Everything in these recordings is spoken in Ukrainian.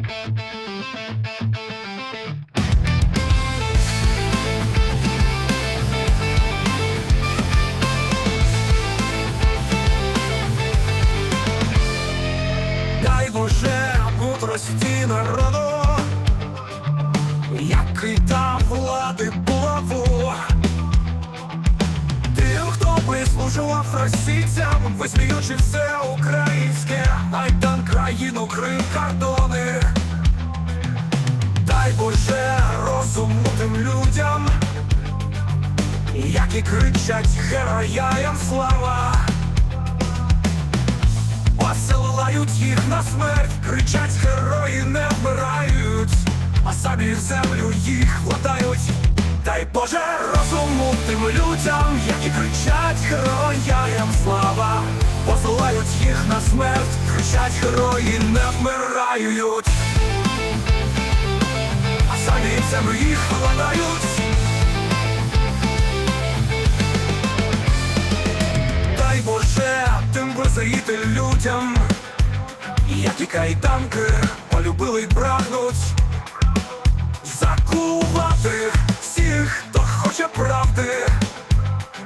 Дай Боже мудрості народу, який дав влади булаву. Тим, хто вислужував російцям, висміючи все українське, Майдан країну крив кордони. Людям, які кричать героям слава. Посилають їх на смерть, кричать герої не вмирають, а самі в землю їх вкладають. Дай Боже розуму тим людям, які кричать героям слава, посилають їх на смерть, кричать герої не вмирають, землю їх вкладають. Дай Боже тим визаїти людям, які кайданки полюбили й прагнуть закувати всіх, хто хоче правди,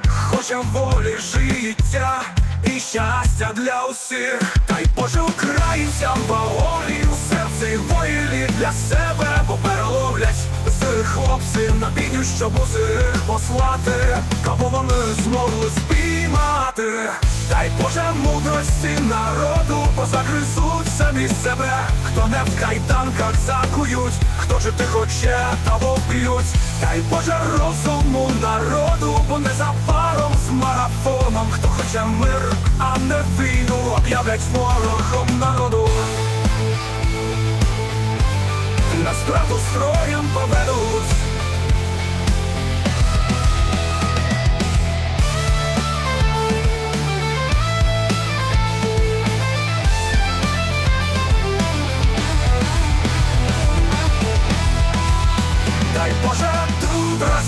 хоче волі життя і щастя для усіх. Дай Боже українцям волі у серці й воїлі для себе, хлопці на бійню, щоб усіх послати, кого вони змогли спіймати. Дай Боже мудрості народу, позагризуть самі себе, хто не в кайданках закують, хто жити хоче, того вб'ють. Дай Боже розуму народу, бо незабаром з марафоном, хто хоче мир, а не війну, об'являть ворогом народу. На страту строєм поведуть.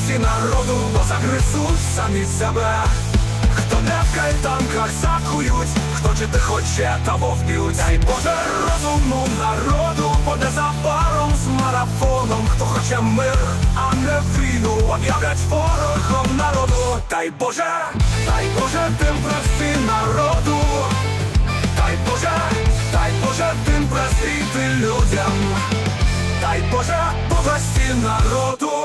Мудрості народу, бо самі себе. Хто не в кайданках закують, хто жити хоче, того вб'ють. Дай Боже розуму народу, бо незабаром з марафоном, хто хоче мир, а не війну, об'являть ворогом народу. Дай Боже, дай Боже тим прости народу. Дай Боже, дай Боже тим простити людям. Дай Боже, мудрості народу.